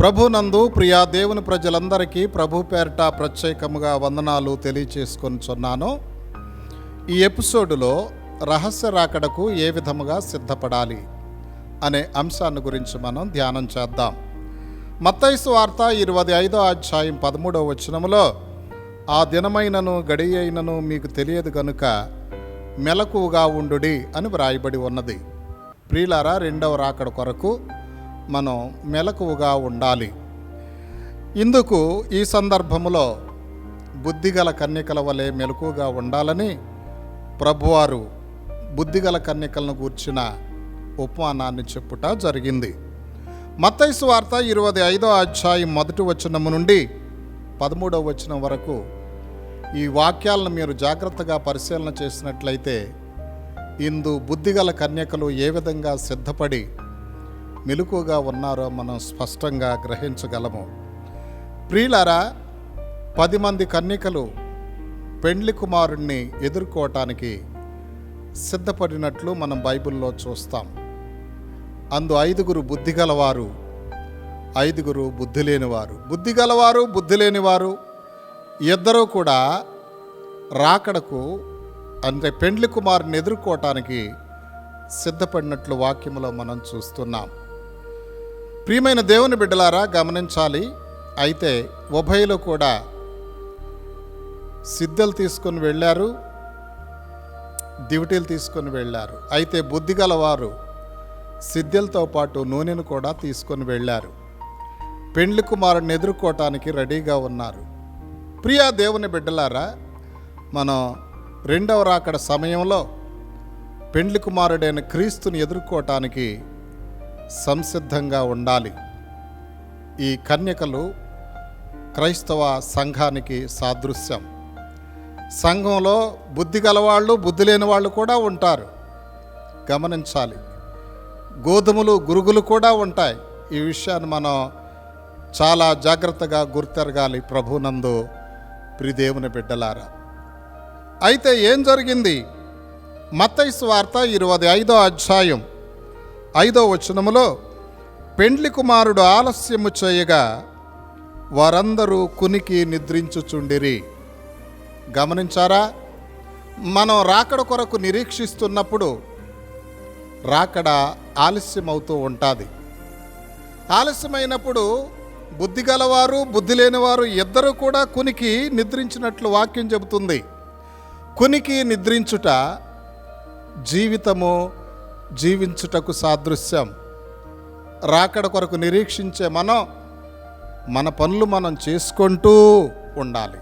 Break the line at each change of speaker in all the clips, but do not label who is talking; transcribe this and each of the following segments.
ప్రభునందు ప్రియా దేవుని ప్రజలందరికీ ప్రభు పేరిట ప్రత్యేకముగా వందనాలు తెలియచేసుకొనిచున్నాను ఈ ఎపిసోడులో రహస్య రాకడకు ఏ విధముగా సిద్ధపడాలి అనే అంశాన్ని గురించి మనం ధ్యానం చేద్దాం. మత్తైసు వార్త ఇరవై ఐదో అధ్యాయం పదమూడవ వచనములో ఆ దినమైనను గడి అయినను మీకు తెలియదు గనుక మెలకువగా ఉండుడి అని వ్రాయబడి ఉన్నది. ప్రియులారా రెండవ రాకడ కొరకు మనం మెలకువగా ఉండాలి. ఇందుకు ఈ సందర్భములో బుద్ధిగల కన్యకల వలె మెలకువగా ఉండాలని ప్రభువారు బుద్ధిగల కన్యకలను గూర్చిన ఉపమానాన్ని చెప్పుట జరిగింది. మత్తైసు వార్త ఇరవై ఐదో అధ్యాయం మొదటి వచనము నుండి పదమూడవ వచనం వరకు ఈ వాక్యాలను మీరు జాగ్రత్తగా పరిశీలన చేసినట్లయితే ఇందు బుద్ధిగల కన్యకలు ఏ విధంగా సిద్ధపడి మెలకుగా ఉన్నారో మనం స్పష్టంగా గ్రహించగలము. ప్రియులారా పది మంది కన్యకలు పెండ్లి కుమారుణ్ణి ఎదుర్కోవటానికి సిద్ధపడినట్లు మనం బైబిల్లో చూస్తాం. అందు ఐదుగురు బుద్ధి గలవారు ఐదుగురు బుద్ధి లేనివారు బుద్ధి గలవారు బుద్ధి లేనివారు ఇద్దరూ కూడా రాకడకు అంటే పెండ్లి కుమారుని ఎదుర్కోవటానికి సిద్ధపడినట్లు వాక్యములో మనం చూస్తున్నాం. ప్రియమైన దేవుని బిడ్డలారా గమనించాలి. అయితే ఉభయలు కూడా సిద్ధలు తీసుకొని వెళ్ళారు దివిటీలు తీసుకొని వెళ్ళారు. అయితే బుద్ధి గలవారు సిద్ధలతో పాటు నూనెను కూడా తీసుకొని వెళ్ళారు. పెండ్లి కుమారుని ఎదుర్కోవటానికి రెడీగా ఉన్నారు. ప్రియా దేవుని బిడ్డలారా మనం రెండవ రాకడ సమయంలో పెండ్లి కుమారుడైన క్రీస్తుని ఎదుర్కోవటానికి సంసిద్ధంగా ఉండాలి. ఈ కన్యకలు క్రైస్తవ సంఘానికి సాదృశ్యం. సంఘంలో బుద్ధి గలవాళ్ళు బుద్ధి లేని వాళ్ళు కూడా ఉంటారు. గమనించాలి. గోధుమలు గురుగులు కూడా ఉంటాయి. ఈ విషయాన్ని మనం చాలా జాగ్రత్తగా గుర్తెరగాలి ప్రభునందు ప్రిదేవుని బిడ్డలారా. అయితే ఏం జరిగింది? మత్తైసు వార్త ఇరవై ఐదో అధ్యాయం ఐదో వచనములో పెండ్లి కుమారుడు ఆలస్యము చేయగా వారందరూ కునికి నిద్రించుచుండిరి. గమనించారా? మనం రాకడ కొరకు నిరీక్షిస్తున్నప్పుడు రాకడ ఆలస్యమవుతూ ఉంటుంది. ఆలస్యమైనప్పుడు బుద్ధి గలవారు బుద్ధి లేనివారు ఇద్దరు కూడా కునికి నిద్రించినట్లు వాక్యం చెబుతుంది. కునికి నిద్రించుట జీవితము జీవించుటకు సాదృశ్యం. రాకడ కొరకు నిరీక్షించే మనం మన పనులు మనం చేసుకుంటూ ఉండాలి.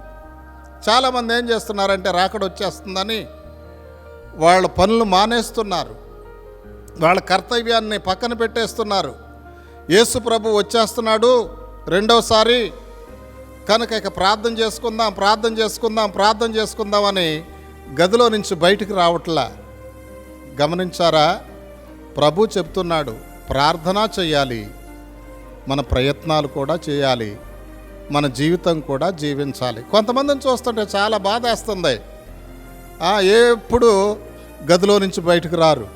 చాలామంది ఏం చేస్తున్నారంటే రాకడ వచ్చేస్తుందని వాళ్ళ పనులు మానేస్తున్నారు. వాళ్ళ కర్తవ్యాన్ని పక్కన పెట్టేస్తున్నారు. యేసు ప్రభు వచ్చేస్తున్నాడు రెండవసారి కనుక ఇక ప్రార్థన చేసుకుందాం ప్రార్థన చేసుకుందాం ప్రార్థన చేసుకుందామని గదిలో నుంచి బయటికి రావట్లా. గమనించారా? ప్రభు చెప్తున్నాడు ప్రార్థన చేయాలి మన ప్రయత్నాలు కూడా చేయాలి. మన జీవితం కూడా జీవించాలి. కొంతమందిని చూస్తుంటే చాలా బాధ వేస్తుంది ఎప్పుడు గదిలో నుంచి బయటకు రారు.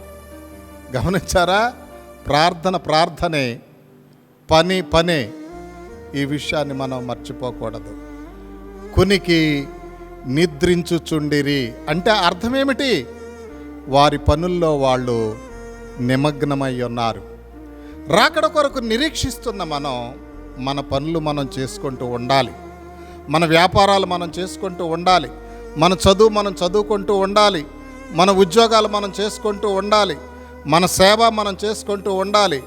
గమనించారా? ప్రార్థన ప్రార్థనే. పని పనే. ఈ విషయాన్ని మనం మర్చిపోకూడదు. కునికి నిద్రించుచుండిరి. అంటే అర్థమేమిటి? వారి పనుల్లో వాళ్ళు నిమగ్నమై ఉన్నారు రాకడ కొరకు నిరీక్షిస్తున్న మనం మన పనులు మనం చేసుకుంటూ ఉండాలి. మన వ్యాపారాలు మనం చేసుకుంటూ ఉండాలి. మన చదువు మనం చదువుకుంటూ ఉండాలి. మన ఉద్యోగాలు మనం చేసుకుంటూ ఉండాలి. మన సేవ మనం చేసుకుంటూ ఉండాలి.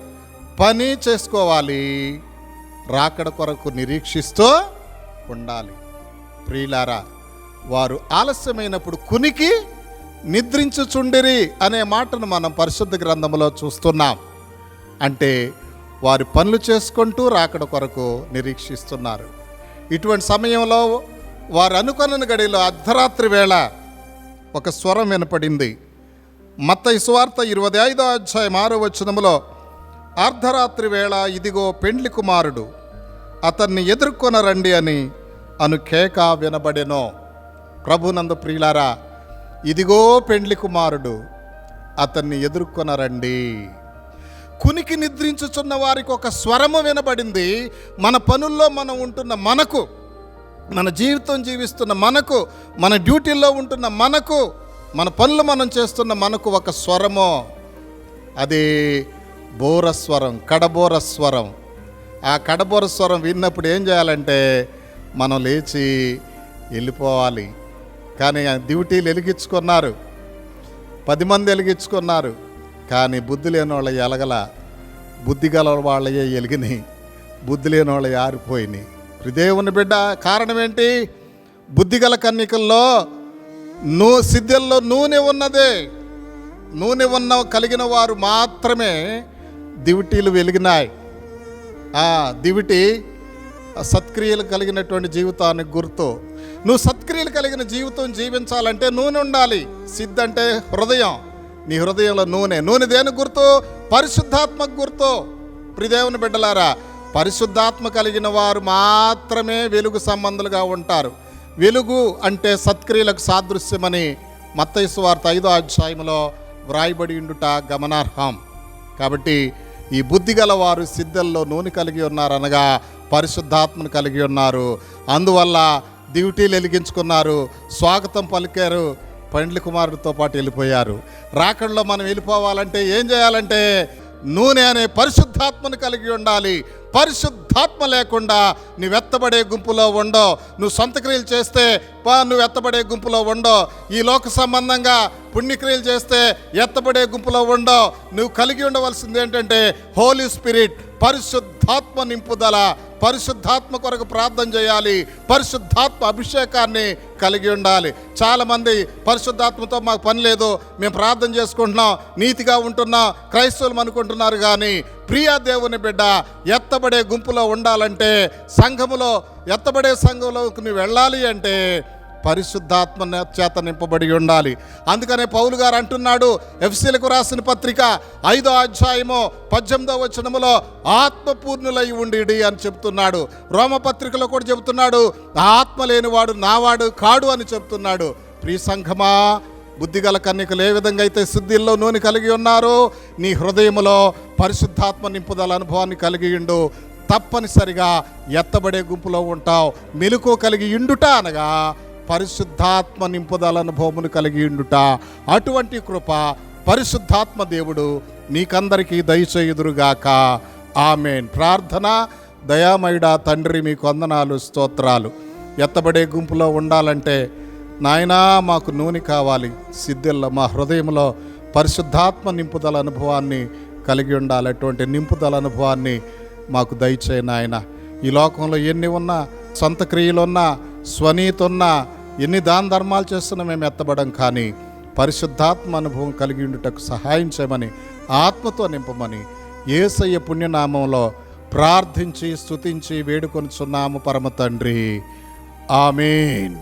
పని చేసుకోవాలి. రాకడ కొరకు నిరీక్షిస్తూ ఉండాలి. ప్రియులారా వారు ఆలస్యమైనప్పుడు కునికి నిద్రించుచుండిరి అనే మాటను మనం పరిశుద్ధ గ్రంథంలో చూస్తున్నాం. అంటే వారి పనులు చేసుకుంటూ రాకడ కొరకు నిరీక్షిస్తున్నారు. ఇటువంటి సమయంలో వారు అనుకున్న గడిలో అర్ధరాత్రి వేళ ఒక స్వరం వినపడింది. మత్త సువార్త ఇరవై ఐదో అధ్యాయం ఆరో వచనములో అర్ధరాత్రి వేళ ఇదిగో పెండ్లి కుమారుడు అతన్ని ఎదుర్కొనరండి అని అను కేక వినబడెనో. ప్రభునందు ప్రియులారా ఇదిగో పెండ్లి కుమారుడు అతన్ని ఎదుర్కొనరండి. కునికి నిద్రించుచున్న వారికి ఒక స్వరము వినబడింది. మన పనుల్లో మనం ఉంటున్న మనకు మన జీవితం జీవిస్తున్న మనకు మన డ్యూటీల్లో ఉంటున్న మనకు మన పనులు మనం చేస్తున్న మనకు ఒక స్వరము. అది బోరస్వరం కడబోర స్వరం. ఆ కడబోర స్వరం విన్నప్పుడు ఏం చేయాలంటే మనం లేచి వెళ్ళిపోవాలి. కానీ డ్యూటీలు వెలిగించుకున్నారు. పది మంది వెలిగించుకున్నారు. కానీ బుద్ధి లేని వాళ్ళ ఎలగల బుద్ధి గల వాళ్ళయే ఎలిగినాయి బుద్ధి లేని వాళ్ళ ఆరిపోయినాయి దేవుని బిడ్డ కారణం ఏంటి బుద్ధిగల కన్నికల్లో నూ సిద్ధల్లో నూనె ఉన్నదే. నూనె ఉన్న కలిగిన వారు మాత్రమే దివిటీలు వెలిగినాయి. ఆ దివిటి సత్క్రియలు కలిగినటువంటి జీవితానికి గుర్తు. నువ్వు సత్క్రియలు కలిగిన జీవితం జీవించాలంటే నూనె ఉండాలి. సిద్ధ అంటే హృదయం. నీ హృదయంలో నూనె. నూనె దేని గుర్తు? పరిశుద్ధాత్మకు గుర్తు. ప్రిదేవుని బిడ్డలారా పరిశుద్ధాత్మ కలిగిన వారు మాత్రమే వెలుగు సంబంధులుగా ఉంటారు. వెలుగు అంటే సత్క్రియలకు సాదృశ్యమని మత్తైసు వార్త ఐదో అధ్యాయంలో వ్రాయబడి ఉండుట గమనార్హం. కాబట్టి ఈ బుద్ధి గల వారు సిద్ధల్లో నూనె కలిగి ఉన్నారనగా పరిశుద్ధాత్మను కలిగి ఉన్నారు. అందువల్ల డ్యూటీలు వెలిగించుకున్నారు. స్వాగతం పలికారు. పండ్ల కుమారుడితో పాటు వెళ్ళిపోయారు. రాకడలో మనం వెళ్ళిపోవాలంటే ఏం చేయాలంటే నూనె అనే పరిశుద్ధాత్మను కలిగి ఉండాలి. పరిశుద్ధాత్మ లేకుండా నువ్వు ఎత్తబడే గుంపులో ఉండో నువ్వు సొంత క్రియలు చేస్తే పా నువ్వు ఎత్తబడే గుంపులో ఉండో ఈ లోక సంబంధంగా పుణ్యక్రియలు చేస్తే ఎత్తబడే గుంపులో ఉండో నువ్వు కలిగి ఉండవలసింది ఏంటంటే హోలీ స్పిరిట్ పరిశుద్ధాత్మ నింపుదల పరిశుద్ధాత్మ కొరకు ప్రార్థన చేయాలి పరిశుద్ధాత్మ అభిషేకాన్ని కలిగి ఉండాలి. చాలామంది పరిశుద్ధాత్మతో మాకు పని లేదు మేము ప్రార్థన చేసుకుంటున్నాం నీతిగా ఉంటున్నాం క్రైస్తవులు అనుకుంటున్నారు కానీ ప్రియా దేవుని బిడ్డ ఎత్తబడే గుంపులో ఉండాలంటే సంఘములో ఎత్తబడే సంఘంలోకి నువ్వు వెళ్ళాలి అంటే పరిశుద్ధాత్మ చేత నింపబడి ఉండాలి. అందుకనే పౌలు గారు అంటున్నాడు ఎఫ్సీలకు రాసిన పత్రిక ఐదో అధ్యాయము పద్దెనిమిదో వచనములో ఆత్మపూర్ణులై ఉండి అని చెప్తున్నాడు. రోమపత్రికలో కూడా చెబుతున్నాడు ఆత్మ లేనివాడు నావాడు కాడు అని చెప్తున్నాడు. ప్రీ సంఘమా బుద్ధిగల కన్యకలు ఏ విధంగా అయితే సిద్ధిల్లో నూనె కలిగి ఉన్నారో నీ హృదయములో పరిశుద్ధాత్మ నింపుదల అనుభవాన్ని కలిగి ఉండు. తప్పనిసరిగా ఎత్తబడే గుంపులో ఉంటావు మెలకు కలిగి ఇండుట అనగా పరిశుద్ధాత్మ నింపుదల అనుభవమును కలిగి ఉండుట. అటువంటి కృప పరిశుద్ధాత్మ దేవుడు మీకందరికీ దయచేయుదురుగాక ఆమెన్. ప్రార్థన దయామయుడా తండ్రి మీకు వందనాలు స్తోత్రాలు. ఎత్తబడే గుంపులో ఉండాలంటే నాయనా మాకు నూనె కావాలి. సిద్ధిల్లో మా హృదయంలో పరిశుద్ధాత్మ నింపుదల అనుభవాన్ని కలిగి ఉండాలి. అటువంటి నింపుదల అనుభవాన్ని మాకు దయచేయి నాయన. ఈ లోకంలో ఎన్ని ఉన్నా సొంత క్రియలున్నా స్వనీతున్నా ఎన్ని దాన ధర్మాలు చేస్తున్నా మేము ఎత్తబడం కానీ పరిశుద్ధాత్మ అనుభవం కలిగి ఉండుటకు సహాయం చేయమని ఆత్మతో నింపమని ఏసయ్య పుణ్యనామంలో ప్రార్థించి స్తుతించి వేడుకొనుచున్నాము పరమ తండ్రి. ఆమెన్.